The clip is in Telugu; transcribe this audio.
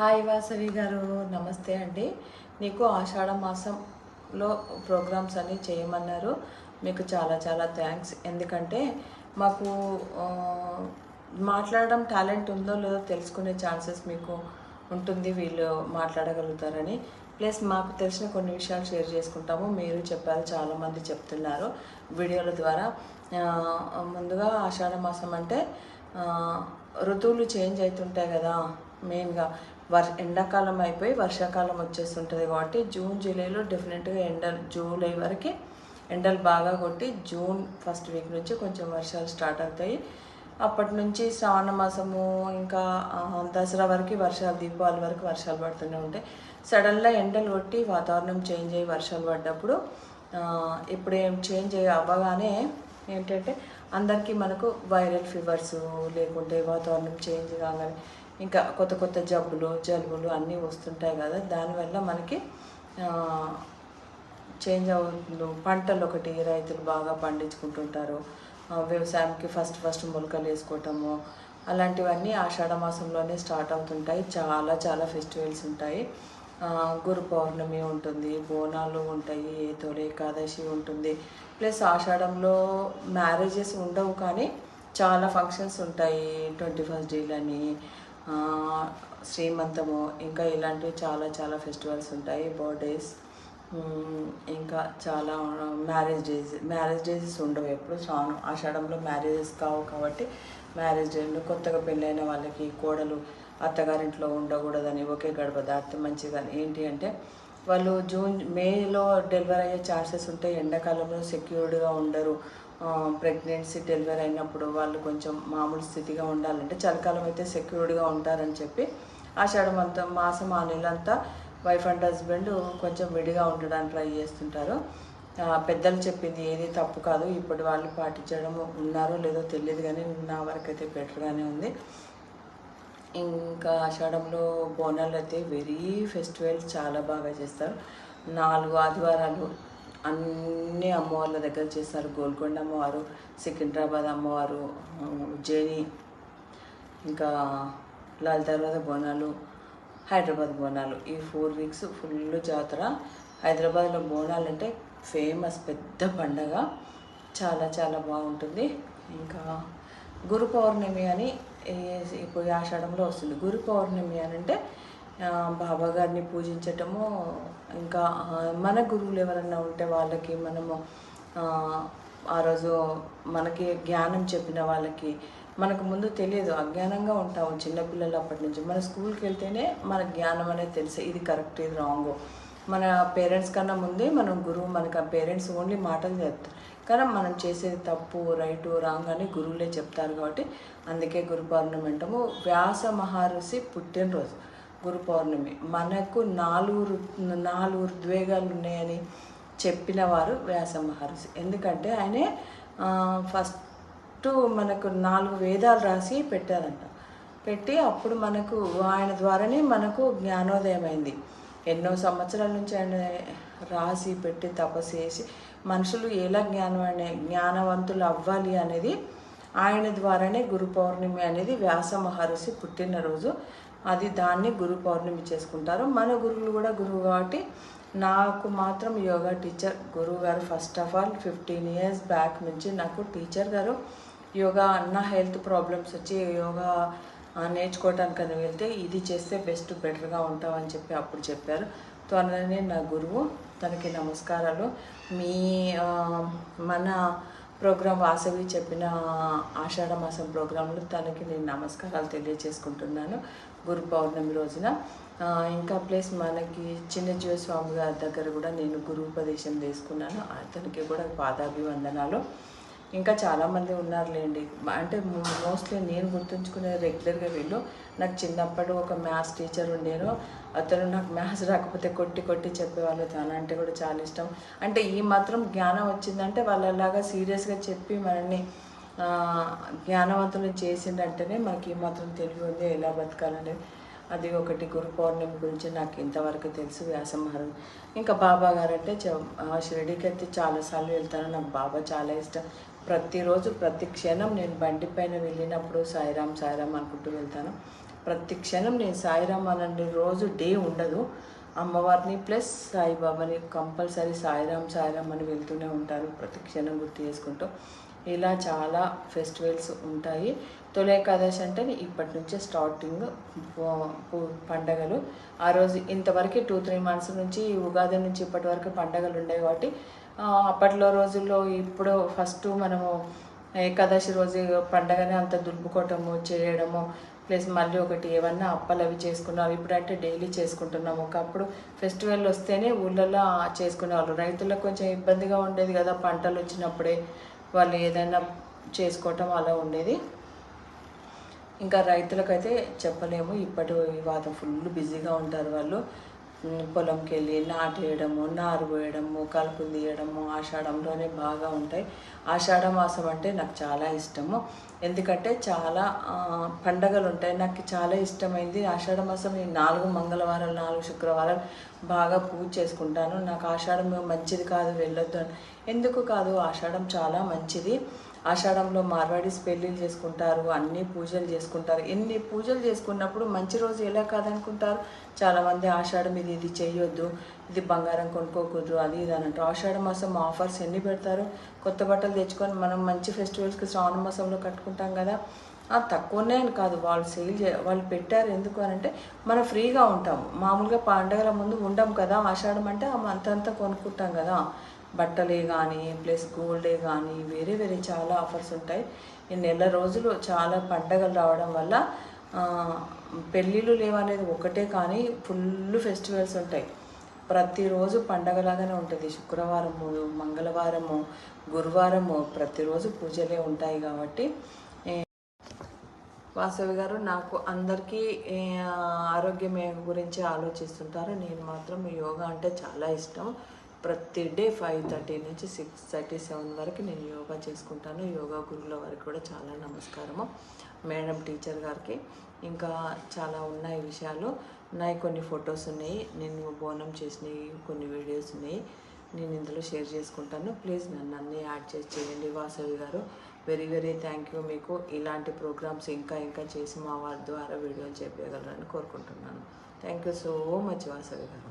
హాయ్ వాసవి గారు నమస్తే అండి. నీకు ఆషాఢ మాసంలో ప్రోగ్రామ్స్ అన్నీ చేయమన్నారు. మీకు చాలా చాలా థ్యాంక్స్. ఎందుకంటే మాకు మాట్లాడడం టాలెంట్ ఉందో లేదో తెలుసుకునే ఛాన్సెస్ మీకు ఉంటుంది. వీళ్ళు మాట్లాడగలుగుతారని. ప్లస్ మాకు తెలిసిన కొన్ని విషయాలు షేర్ చేసుకుంటాము. మీరు చెప్పారు చాలామంది చెప్తున్నారు వీడియోల ద్వారా. ముందుగా ఆషాఢ మాసం అంటే ఋతువులు చేంజ్ అవుతుంటాయి కదా మెయిన్గా. వర్ష ఎండాకాలం అయిపోయి వర్షాకాలం వచ్చేస్తుంటుంది కాబట్టి జూన్ జూలైలో డెఫినెట్గా ఎండలు జూలై వరకు ఎండలు బాగా కొట్టి జూన్ ఫస్ట్ వీక్ నుంచి కొంచెం వర్షాలు స్టార్ట్ అవుతాయి. అప్పటి నుంచి శ్రావణ మాసము ఇంకా దసరా వరకు వర్షాలు దీపావళి వరకు వర్షాలు పడుతూనే ఉంటాయి. సడన్గా ఎండలు కొట్టి వాతావరణం చేంజ్ అయ్యి వర్షాలు పడ్డప్పుడు ఇప్పుడు ఏం చేంజ్ అయ్యి అవ్వగానే ఏంటంటే అందరికీ మనకు వైరల్ ఫీవర్స్ లేకుంటే వాతావరణం చేంజ్ కాగానే ఇంకా కొత్త కొత్త జబ్బులు జలుబులు అన్నీ వస్తుంటాయి కదా. దానివల్ల మనకి చేంజ్ అవుతుంది. పంటలు ఒకటి రైతులు బాగా పండించుకుంటుంటారు. వ్యవసాయంకి ఫస్ట్ ఫస్ట్ మొలకలు వేసుకోవటము అలాంటివన్నీ ఆషాఢ మాసంలోనే స్టార్ట్ అవుతుంటాయి. చాలా చాలా ఫెస్టివల్స్ ఉంటాయి. గురు పౌర్ణమి ఉంటుంది బోనాలు ఉంటాయి తొలి ఏకాదశి ఉంటుంది. ప్లస్ ఆషాఢంలో మ్యారేజెస్ ఉండవు కానీ చాలా ఫంక్షన్స్ ఉంటాయి. ట్వంటీ ఫస్ట్ డేలని శ్రీమంతము ఇంకా ఇలాంటివి చాలా చాలా ఫెస్టివల్స్ ఉంటాయి. బర్త్డేస్ ఇంకా చాలా మ్యారేజ్ డేస్ మ్యారేజ్ డేసెస్ ఉండవు ఎప్పుడు. శ్రావణం ఆషాఢంలో మ్యారేజెస్ కావు కాబట్టి మ్యారేజ్ డేలు కొత్తగా పెళ్ళైన వాళ్ళకి కోడలు అత్తగారింట్లో ఉండకూడదని ఒకే గడప దాటితే మంచిదని. ఏంటి అంటే వాళ్ళు జూన్ మేలో డెలివరీ అయ్యే ఛాన్సెస్ ఉంటాయి ఎండాకాలంలో సెక్యూర్డ్గా ఉండరు. ప్రెగ్నెన్సీ డెలివరీ అయినప్పుడు వాళ్ళు కొంచెం మామూలు స్థితిగా ఉండాలంటే చలికాలం అయితే సెక్యూర్డ్గా ఉంటారని చెప్పి ఆషాఢం అంతా మాసం ఆ నెలంతా వైఫ్ అండ్ హస్బెండ్ కొంచెం విడిగా ఉండడానికి ట్రై చేస్తుంటారు. పెద్దలు చెప్పింది ఏది తప్పు కాదు. ఇప్పటి వాళ్ళు పాటించడం ఉన్నారో లేదో తెలియదు కానీ నా వరకు అయితే బెటర్గానే ఉంది. ఇంకా ఆషాఢంలో బోనాలు అయితే వెరీ ఫెస్టివల్ చాలా బాగా చేస్తారు. నాలుగు ఆదివారాలు అన్ని అమ్మవార్ల దగ్గర చేస్తారు. గోల్కొండ అమ్మవారు సికింద్రాబాద్ అమ్మవారు ఉజ్జయిని ఇంకా లాల్ బోనాలు హైదరాబాద్ బోనాలు. ఈ ఫోర్ వీక్స్ ఫుల్ జాతర. హైదరాబాద్లో బోనాలు అంటే ఫేమస్ పెద్ద పండగ. చాలా చాలా బాగుంటుంది. ఇంకా గురు పౌర్ణమి అని ఇప్పుడు ఆషాఢంలో వస్తుంది. గురు పౌర్ణమి అని అంటే బాబా గారిని పూజించటము ఇంకా మన గురువులు ఎవరన్నా ఉంటే వాళ్ళకి మనము ఆ, ఆ రోజు మనకి జ్ఞానం చెప్పిన వాళ్ళకి మనకు ముందు తెలియదు అజ్ఞానంగా ఉంటాము చిన్నపిల్లలు అప్పటి నుంచి. మన స్కూల్కి వెళ్తేనే మన జ్ఞానం అనేది తెలుసు ఇది కరెక్ట్ ఇది రాంగ్. మన పేరెంట్స్ కన్నా ముందే మనం గురువు మనకు ఆ పేరెంట్స్ ఓన్లీ మాటలు చెప్తారు. కానీ మనం చేసేది తప్పు రైటు రాంగ్ అని గురువులే చెప్తారు కాబట్టి అందుకే గురు పౌర్ణమి అంటాము. వ్యాస మహర్షి పుట్టినరోజు గురు పౌర్ణమి. మనకు నాలుగు నాలుగు ఉద్వేగాలు ఉన్నాయని చెప్పిన వారు వ్యాస మహర్షి. ఎందుకంటే ఆయనే ఫస్ట్ మనకు నాలుగు వేదాలు రాసి పెట్టారంట. పెట్టి అప్పుడు మనకు ఆయన ద్వారానే మనకు జ్ఞానోదయం అయింది ఎన్నో సంవత్సరాల నుంచి ఆయన రాసి పెట్టి తపస్సు చేసి మనుషులు ఎలా జ్ఞానం అనే జ్ఞానవంతులు అవ్వాలి అనేది ఆయన ద్వారానే గురు పౌర్ణమి అనేది వ్యాస మహర్షి పుట్టినరోజు. అది దాన్ని గురు పౌర్ణమి చేసుకుంటారు. మన గురువులు కూడా గురువు కాబట్టి నాకు మాత్రం యోగా టీచర్ గురువు గారు first of all fifteen years back నుంచి నాకు టీచర్ గారు. యోగా అన్న హెల్త్ ప్రాబ్లమ్స్ వచ్చి యోగా నేర్చుకోవటానికి అని వెళ్తే ఇది చేస్తే బెస్ట్ బెటర్గా ఉంటామని చెప్పి అప్పుడు చెప్పారు. త్వరలోనే నా గురువు తనకి నమస్కారాలు. మీ మన ప్రోగ్రాం వాసవి చెప్పిన ఆషాఢ మాసం ప్రోగ్రాంలో తనకి నేను నమస్కారాలు తెలియజేసుకుంటున్నాను. గురు పౌర్ణమి రోజున. ఇంకా ప్లస్ మనకి చిన్నజీవ స్వామి గారి దగ్గర కూడా నేను గురువుపదేశం తీసుకున్నాను అతనికి కూడా పాదాభివందనాలు. ఇంకా చాలామంది ఉన్నారులేండి. అంటే మోస్ట్లీ నేను గుర్తుంచుకునే రెగ్యులర్గా వీళ్ళు నాకు చిన్నప్పుడు ఒక మ్యాథ్స్ టీచర్ ఉండేను అతను నాకు మ్యాథ్స్ రాకపోతే కొట్టి కొట్టి చెప్పేవాళ్ళు. తన అంటే కూడా చాలా ఇష్టం. అంటే ఈ మాత్రం జ్ఞానం వచ్చిందంటే వాళ్ళలాగా సీరియస్గా చెప్పి మనల్ని జ్ఞానవంతులు చేసిందంటేనే మనకి ఈ మాత్రం తెలివి ఉంది ఎలా బతకాలనేది. అది ఒకటి గురు పౌర్ణమి గురించి నాకు ఇంతవరకు తెలుసు వ్యాసమహారం ఇంకా బాబా గారు అంటే ఆ షిరిడీకి అయితే చాలాసార్లు వెళ్తాను. నాకు బాబా చాలా ఇష్టం. ప్రతిరోజు ప్రతి క్షణం నేను బండి పైన వెళ్ళినప్పుడు సాయిరామ్ సాయిరామ్ అనుకుంటూ వెళ్తాను. ప్రతి క్షణం నేను సాయిరామ్ అనండి రోజు డే ఉండదు. అమ్మవారిని ప్లస్ సాయిబాబాని కంపల్సరీ సాయిరామ్ సాయిరామ్ అని వెళ్తూనే ఉంటారు. ప్రతి క్షణం గుర్తు చేసుకుంటూ ఇలా చాలా ఫెస్టివల్స్ ఉంటాయి. తొలి ఏకాదశి అంటే ఇప్పటి నుంచే స్టార్టింగ్ పండగలు. ఆ రోజు ఇంతవరకు టూ త్రీ మంత్స్ నుంచి ఉగాది నుంచి ఇప్పటి వరకు పండగలు ఉండేవి కాబట్టి అప్పట్లో రోజుల్లో ఇప్పుడు ఫస్ట్ మనము ఏకాదశి రోజు పండగని అంత దులుపుకోవటము చేయడము ప్లస్ మళ్ళీ ఒకటి ఏమన్నా అప్పలు అవి చేసుకున్నాం ఇప్పుడంటే డైలీ చేసుకుంటున్నాం ఒకప్పుడు ఫెస్టివల్ వస్తేనే ఊళ్ళల్లో చేసుకునేవాళ్ళు. రైతులకు కొంచెం ఇబ్బందిగా ఉండేది కదా పంటలు వచ్చినప్పుడే. వాళ్ళు ఏదైనా చేసుకోవటం అలా ఉండేది. ఇంకా రైతులకైతే చెప్పలేము. ఇప్పటి వాతం ఫుల్ బిజీగా ఉంటారు వాళ్ళు. పొలంకి వెళ్ళి నాటేయడము నారు పోయడము కలుపు తీయడము ఆషాఢంలోనే బాగా ఉంటాయి. ఆషాఢ మాసం అంటే నాకు చాలా ఇష్టము. ఎందుకంటే చాలా పండగలు ఉంటాయి నాకు చాలా ఇష్టమైంది ఆషాఢ మాసం నేను నాలుగు మంగళవారాలు నాలుగు శుక్రవారాలు బాగా పూజ చేసుకుంటాను. నాకు ఆషాఢం మంచిది కాదు వెళ్ళొద్దు అని. ఎందుకు కాదు ఆషాఢం చాలా మంచిది. ఆషాఢంలో మార్వాడీస్ పెళ్ళిళ్ళు చేసుకుంటారు అన్ని పూజలు చేసుకుంటారు. ఎన్ని పూజలు చేసుకున్నప్పుడు మంచి రోజు ఎలా కాదనుకుంటారు? చాలామంది ఆషాఢం ఇది ఇది చేయొద్దు ఇది బంగారం కొనుక్కోకూడదు అది ఇది అని అంటారు ఆషాఢ మాసం ఆఫర్స్ ఎన్ని పెడతారు? కొత్త బట్టలు తెచ్చుకొని మనం మంచి ఫెస్టివల్స్కి శ్రావణ మాసంలో కట్టుకుంటాం కదా. ఆ, తక్కువనే అని కాదు. వాళ్ళు సేల్ చే వాళ్ళు పెట్టారు ఎందుకు అని అంటే మనం ఫ్రీగా ఉంటాం మామూలుగా పండగల ముందు ఉండం కదా ఆషాఢం అంటే అంతంత అంతా కొనుక్కుంటాం కదా. బట్టలే కానీ ప్లస్ గోల్డే కానీ వేరే వేరే చాలా ఆఫర్స్ ఉంటాయి. ఈ నెల రోజులు చాలా పండగలు రావడం వల్ల పెళ్ళిళ్ళు లేవనేది ఒకటే కానీ ఫుల్ ఫెస్టివల్స్ ఉంటాయి. ప్రతిరోజు పండగలాగానే ఉంటుంది. శుక్రవారము మంగళవారము గురువారము ప్రతిరోజు పూజలే ఉంటాయి కాబట్టి వాసవి గారు నాకు అందరికీ ఆరోగ్యం గురించి ఆలోచిస్తుంటారు. నేను మాత్రం యోగా అంటే చాలా ఇష్టం. ప్రతి డే ఫైవ్ థర్టీ నుంచి సిక్స్ థర్టీ సెవెన్ వరకు నేను యోగా చేసుకుంటాను. యోగా గురువుల వారికి కూడా చాలా నమస్కారము. మేడం టీచర్ గారికి ఇంకా చాలా ఉన్నాయి విషయాలు. నాయి కొన్ని ఫొటోస్ ఉన్నాయి. నేను బోనం చేసినవి కొన్ని వీడియోస్ ఉన్నాయి. నేను ఇందులో షేర్ చేసుకుంటాను. ప్లీజ్ నన్ను అన్నీ యాడ్ చేసి చేయండి. వాసవి గారు వెరీ వెరీ థ్యాంక్ యూ మీకు. ఇలాంటి ప్రోగ్రామ్స్ ఇంకా ఇంకా చేసి మా వారి ద్వారా వీడియోలు చెప్పగలరని కోరుకుంటున్నాను. Thank you so much Vasavi గారు.